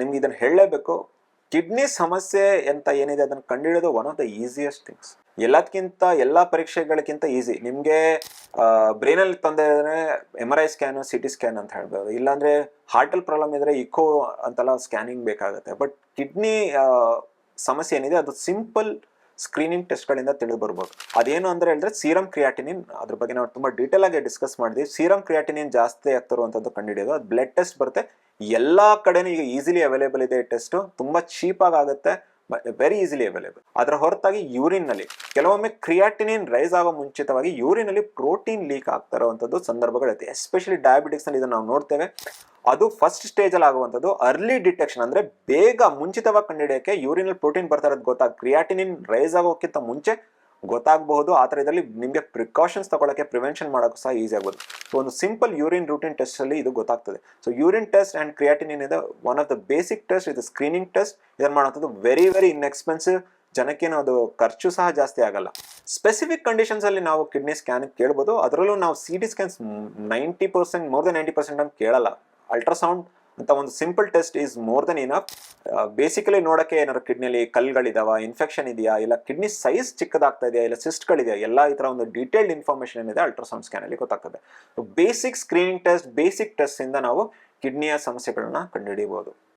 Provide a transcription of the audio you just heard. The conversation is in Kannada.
ನಿಮ್ಗೆ ಇದನ್ನ ಹೇಳಲೇಬೇಕು. ಕಿಡ್ನಿ ಸಮಸ್ಯೆ ಅಂತ ಏನಿದೆ ಅದನ್ನ ಕಂಡುಹಿಡಿಯೋದು one of the easiest things ಎಲ್ಲದಕ್ಕಿಂತ ಎಲ್ಲ ಪರೀಕ್ಷೆಗಳಿಗಿಂತ ಈಸಿ ನಿಮಗೆ ಬ್ರೈನಲ್ಲಿ ತೊಂದರೆ ಇದ್ರೆ M R I scan C T scan ಅಂತ ಹೇಳ್ಬೋದು. ಇಲ್ಲಾಂದ್ರೆ ಹಾರ್ಟಲ್ ಪ್ರಾಬ್ಲಮ್ ಇದ್ರೆ ಇಕೋ ಅಂತೆಲ್ಲ ಸ್ಕ್ಯಾನಿಂಗ್ ಬೇಕಾಗುತ್ತೆ. ಬಟ್ ಕಿಡ್ನಿ ಸಮಸ್ಯೆ ಏನಿದೆ ಅದು ಸಿಂಪಲ್ ಸ್ಕ್ರೀನಿಂಗ್ ಟೆಸ್ಟ್ಗಳಿಂದ ತಿಳಿದು ಬರ್ಬೋದು. ಅದೇನು ಅಂದ್ರೆ ಹೇಳಿದ್ರೆ ಸೀರಮ್ ಕ್ರಿಯಾಟಿನಿನ್ ಅದ್ರ ಬಗ್ಗೆ ನಾವು ತುಂಬಾ ಡೀಟೇಲ್ ಆಗಿ ಡಿಸ್ಕಸ್ ಮಾಡಿದ್ವಿ. ಸೀರಮ್ ಕ್ರಿಯಾಟಿನಿನ್ ಜಾಸ್ತಿ ಆಗ್ತಿರುವಂಥದ್ದು ಕಂಡುಹಿಡಿಯೋದು ಅದು ಬ್ಲಡ್ ಟೆಸ್ಟ್ ಬರುತ್ತೆ. ಎಲ್ಲಾ ಕಡೆನೂ ಈಗ ಈಸಿಲಿ ಅವೈಲೇಬಲ್ ಇದೆ ಟೆಸ್ಟ್ ತುಂಬಾ ಚೀಪಾಗಿ ಆಗಿ ಆಗುತ್ತೆ ವೆರಿ ಈಸಿಲಿ ಅವೈಲೇಬಲ್ ಅದರ ಹೊರತಾಗಿ ಯೂರಿನ್ನಲ್ಲಿ, ಕೆಲವೊಮ್ಮೆ ಕ್ರಿಯಾಟಿನಿನ್ ರೈಸ್ ಆಗೋ ಮುಂಚಿತವಾಗಿ ಯೂರಿನ್ ಅಲ್ಲಿ ಪ್ರೋಟೀನ್ ಲೀಕ್ ಆಗ್ತಾ ಇರುವಂತದ್ದು ಸಂದರ್ಭಗಳಿರುತ್ತೆ ಎಸ್ಪೆಷಲಿ ಡಯಾಬಿಟಿಕ್ಸ್ನಲ್ಲಿ ಇದನ್ನ ನಾವು ನೋಡ್ತೇವೆ. ಅದು ಫಸ್ಟ್ ಸ್ಟೇಜ್ ಅಲ್ಲಿ ಆಗುವಂಥದ್ದು ಅರ್ಲಿ ಡಿಟೆಕ್ಷನ್ ಅಂದ್ರೆ ಬೇಗ ಮುಂಚಿತವಾಗಿ ಕಂಡುಹಿಡಿಯೋಕ್ಕೆ ಯೂರಿನಲ್ಲಿ ಪ್ರೋಟೀನ್ ಬರ್ತಾ ಇರೋದು ಗೊತ್ತಾಗ ಕ್ರಿಯಾಟಿನಿನ್ ರೈಸ್ ಆಗೋಕ್ಕಿಂತ ಮುಂಚೆ ಗೊತ್ತಾಗಬಹುದು. ಆ ಥರ ಇದರಲ್ಲಿ ನಿಮಗೆ ಪ್ರಿಕಾಷನ್ಸ್ ತಗೊಳ್ಳೋಕ್ಕೆ ಪ್ರಿವೆನ್ಷನ್ ಮಾಡೋಕ್ಕೂ ಸಹ ಈಸಿ ಆಗ್ಬೋದು. ಸೊ ಒಂದು ಸಿಂಪಲ್ ಯೂರಿನ್ ರೂಟಿನ್ ಟೆಸ್ಟಲ್ಲಿ ಇದು ಗೊತ್ತಾಗ್ತದೆ. So urine test and creatinine ಇದೆ one of the basic test ಇದು ಸ್ಕ್ರೀನಿಂಗ್ ಟೆಸ್ಟ್ ಇದನ್ನು ಮಾಡೋಂಥದ್ದು ವೆರಿ ವೆರಿ ಇನ್ಎಕ್ಸ್ಪೆನ್ಸಿವ್ ಜನಕ್ಕೇನು ಅದು ಖರ್ಚು ಸಹ ಜಾಸ್ತಿ ಆಗಲ್ಲ. ಸ್ಪೆಸಿಫಿಕ್ ಕಂಡೀಷನ್ಸಲ್ಲಿ ನಾವು ಕಿಡ್ನಿ ಸ್ಕ್ಯಾನ್ ಕೇಳ್ಬೋದು. ಅದರಲ್ಲೂ ನಾವು C T scans ninety percent more than ninety percent ಅಂತ ಕೇಳಲ್ಲ. ಅಲ್ಟ್ರಾಸೌಂಡ್ ಅಂತ ಒಂದು simple test is more than enough basically ನೋಡೋಕೆ ಏನಾದ್ರು ಕಿಡ್ನಿಯಲ್ಲಿ ಕಲ್ಗಳಿದಾವ ಇನ್ಫೆಕ್ಷನ್ ಇದೆಯಾ, ಇಲ್ಲ ಕಿಡ್ನಿ ಸೈಜ್ ಚಿಕ್ಕದಾಗ್ತಾ ಇದೆಯಾ, ಇಲ್ಲ ಸಿಸ್ಟ್ಗಳಿದೆಯಾ ಎಲ್ಲ ಈ ಥರ ಒಂದು ಡೀಟೇಲ್ಡ್ ಇನ್ಫಾರ್ಮೇಷನ್ ಏನಿದೆ ಅಲ್ಟ್ರಾಸೌಂಡ್ ಸ್ಕ್ಯಾನ್ ಅಲ್ಲಿ ಗೊತ್ತಾಗ್ತದೆ. Basic screening test basic test ಇಂದ ನಾವು ಕಿಡ್ನಿಯ ಸಮಸ್ಯೆಗಳನ್ನ ಕಂಡುಹಿಡಿಯಬಹುದು